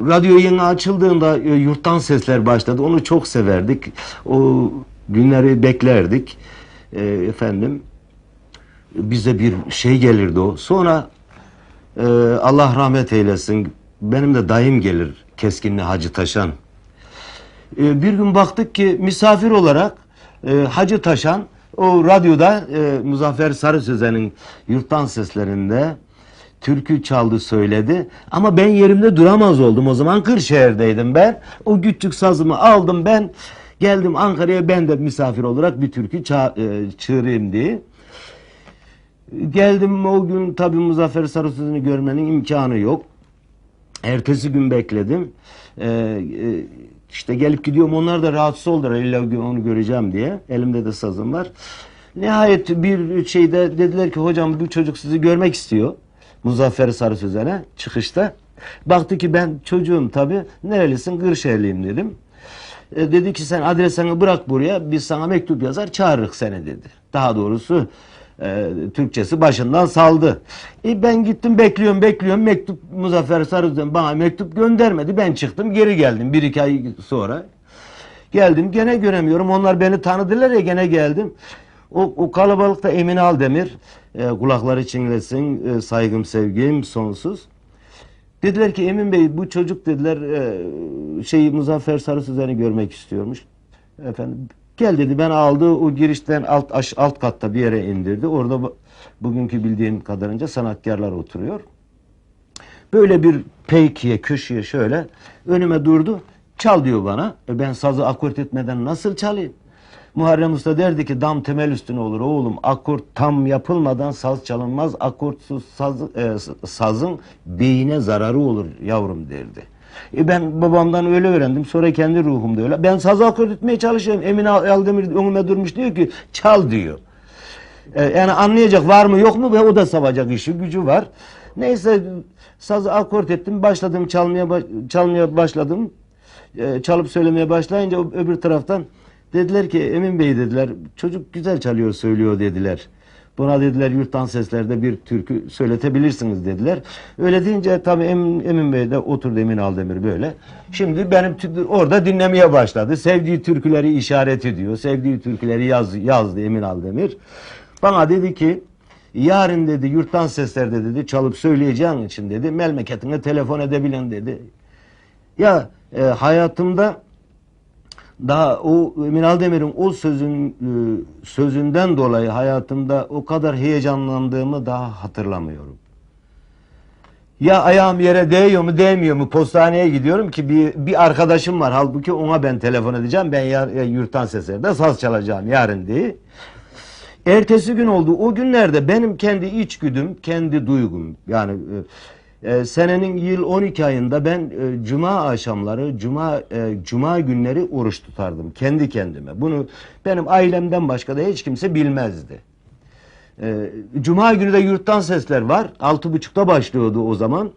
radyo yeni açıldığında e, yurttan sesler başladı. Onu çok severdik. O günleri beklerdik. E, efendim bize bir şey gelirdi o. Sonra e, Allah rahmet eylesin. Benim de dayım gelir Keskinli Hacı Taşan. E, bir gün baktık ki misafir olarak e, Hacı Taşan o radyoda e, Muzaffer Sarı Sözen'in yurttan seslerinde türkü çaldı söyledi. Ama ben yerimde duramaz oldum. O zaman Kırşehir'deydim ben. O küçük sazımı aldım ben. Geldim Ankara'ya ben de misafir olarak bir türkü ça- e, çığırayım diye. Geldim o gün tabii Muzaffer Sarı Sözen'i görmenin imkanı yok. Ertesi gün bekledim. Ee, e, işte gelip gidiyorum. Onlar da rahatsız oldular. İlla onu göreceğim diye. Elimde de sazım var. Nihayet bir şeyde dediler ki hocam bu çocuk sizi görmek istiyor. Muzaffer Sarı Sözen'e çıkışta. Baktı ki ben çocuğum tabii. Nerelisin? Kırşehirliyim dedim. E, dedi ki sen adresini bırak buraya. Biz sana mektup yazar çağırırız seni dedi. Daha doğrusu e, Türkçesi başından saldı. E, ben gittim bekliyorum bekliyorum mektup Muzaffer Sarı'dan bana mektup göndermedi. Ben çıktım geri geldim bir iki ay sonra. Geldim gene göremiyorum. Onlar beni tanıdılar ya gene geldim. O, o kalabalıkta Emin Aldemir e, kulakları çinglesin e, saygım sevgim sonsuz. Dediler ki Emin Bey bu çocuk dediler e, şeyi Muzaffer Sarı Sözen'i görmek istiyormuş. Efendim gel dedi ben aldı o girişten alt aş, alt katta bir yere indirdi. Orada bu- bugünkü bildiğim kadarınca sanatkarlar oturuyor. Böyle bir peykiye köşeye şöyle önüme durdu. Çal diyor bana. E ben sazı akort etmeden nasıl çalayım? Muharrem Usta derdi ki dam temel üstüne olur oğlum. Akort tam yapılmadan saz çalınmaz. Akortsuz saz, e, sazın beyine zararı olur yavrum derdi. E ben babamdan öyle öğrendim. Sonra kendi ruhumda öyle. Ben sazı akort etmeye çalışıyorum. Emine Aldemir önüme durmuş diyor ki çal diyor. E, yani anlayacak var mı yok mu ve o da savacak işi gücü var. Neyse sazı akort ettim başladım çalmaya çalmaya başladım. E, çalıp söylemeye başlayınca öbür taraftan dediler ki Emin Bey dediler çocuk güzel çalıyor söylüyor dediler. Buna dediler yurttan seslerde bir türkü söyletebilirsiniz dediler. Öyle deyince tabii Emin, Emin Bey de oturdu Emin Aldemir böyle. Şimdi benim orada dinlemeye başladı. Sevdiği türküleri işaret ediyor. Sevdiği türküleri yaz, yazdı Emin Aldemir. Bana dedi ki yarın dedi yurttan seslerde dedi çalıp söyleyeceğin için dedi memleketine telefon edebilin dedi. Ya e, hayatımda daha o Emin Aldemir'in o sözün e, sözünden dolayı hayatımda o kadar heyecanlandığımı daha hatırlamıyorum. Ya ayağım yere değiyor mu değmiyor mu postaneye gidiyorum ki bir, bir arkadaşım var halbuki ona ben telefon edeceğim ben yar, ya, yurttan seslerde saz çalacağım yarın diye. Ertesi gün oldu. O günlerde benim kendi içgüdüm, kendi duygum yani e, e, senenin yıl 12 ayında ben e, cuma akşamları, cuma e, cuma günleri oruç tutardım kendi kendime. Bunu benim ailemden başka da hiç kimse bilmezdi. E, cuma günü de yurttan sesler var. Altı buçukta başlıyordu o zaman.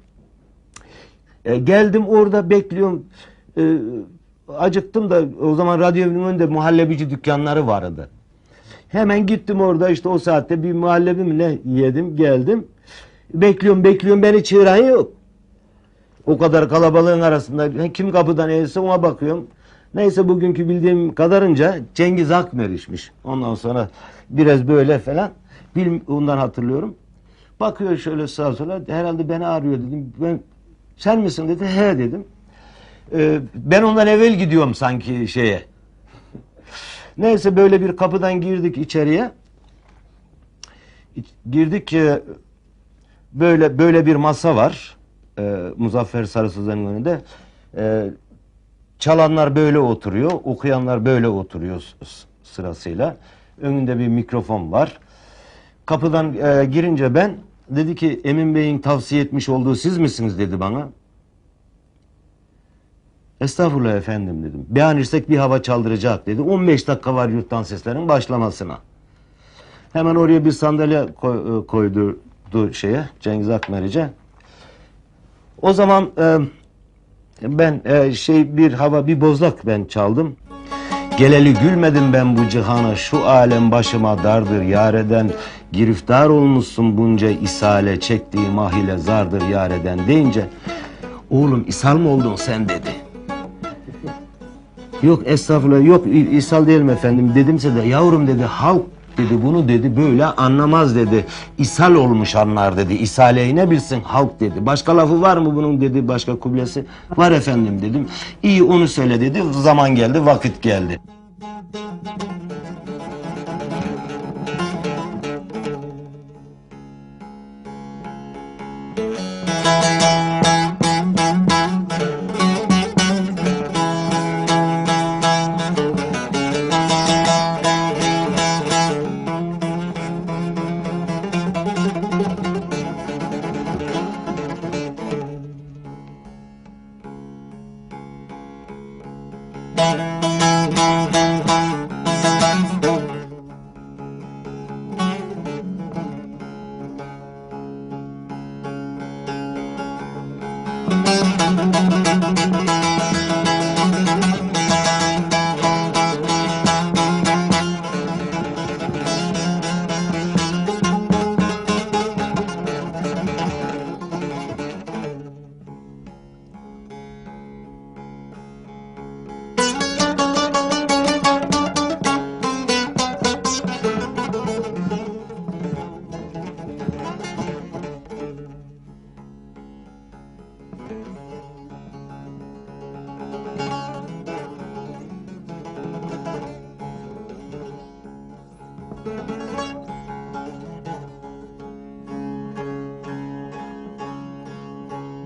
E, geldim orada bekliyorum. E, acıktım da o zaman radyo önünde muhallebici dükkanları vardı. Hemen gittim orada işte o saatte bir muhallebi mi ne yedim geldim. Bekliyorum bekliyorum beni çığıran yok. O kadar kalabalığın arasında kim kapıdan eğilse ona bakıyorum. Neyse bugünkü bildiğim kadarınca Cengiz Akmeriş'miş. Ondan sonra biraz böyle falan. Bil, ondan hatırlıyorum. Bakıyor şöyle sağa sola. Herhalde beni arıyor dedim. Ben, sen misin dedi. He dedim. Ee, ben ondan evvel gidiyorum sanki şeye. Neyse böyle bir kapıdan girdik içeriye. İç- Girdik ki böyle böyle bir masa var. Ee, Muzaffer Sarı Sözen'in önünde. Ee, çalanlar böyle oturuyor, okuyanlar böyle oturuyor sırasıyla. Önünde bir mikrofon var. Kapıdan e, girince ben dedi ki Emin Bey'in tavsiye etmiş olduğu siz misiniz dedi bana. Estağfurullah efendim dedim. Beğenirsek bir hava çaldıracak dedi. 15 dakika var yurttan seslerin başlamasına. Hemen oraya bir sandalye koy- e, koydurdu şeye Cengiz Akmeriç'e. O zaman e, ben e, şey bir hava bir bozlak ben çaldım. Geleli gülmedim ben bu cihana şu alem başıma dardır yareden giriftar olmuşsun bunca isale çektiğim ahile zardır yareden deyince Oğlum ishal mı oldun sen dedi. Yok estağfurullah yok ishal değilim efendim dedimse de yavrum dedi halk dedi bunu dedi böyle anlamaz dedi. İshal olmuş anlar dedi. İshaleyi ne bilsin halk dedi. Başka lafı var mı bunun dedi başka kublesi? Var efendim dedim. İyi onu söyle dedi. Zaman geldi vakit geldi.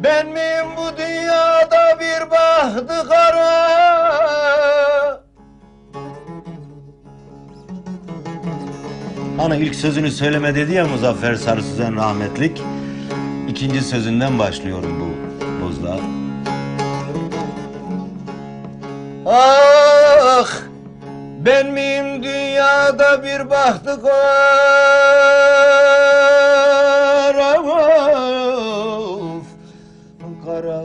Ben miyim bu dünyada bir bahtı kara? Ana ilk sözünü söyleme dedi ya Muzaffer Sarı Süzen rahmetlik. İkinci sözünden başlıyorum bu ben miyim dünyada bir bahtı kara of, kara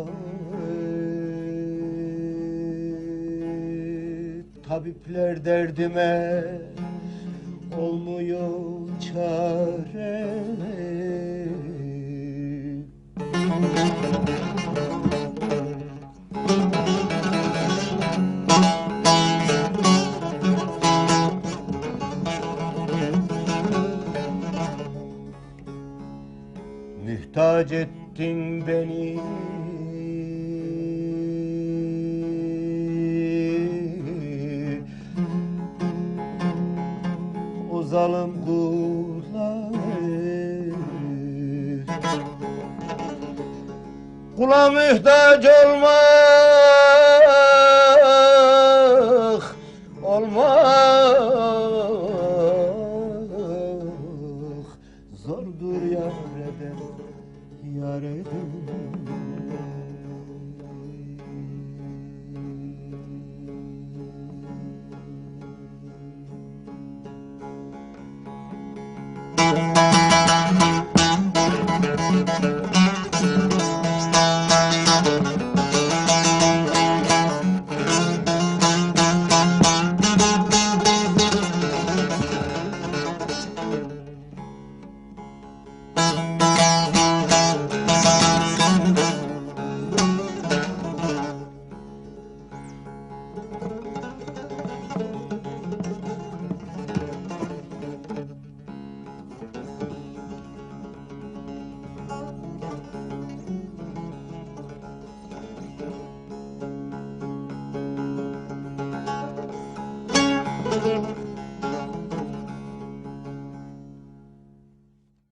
tabipler derdime olmuyor çare Mühtaç ettin beni. O zalim kula Kula mühtaç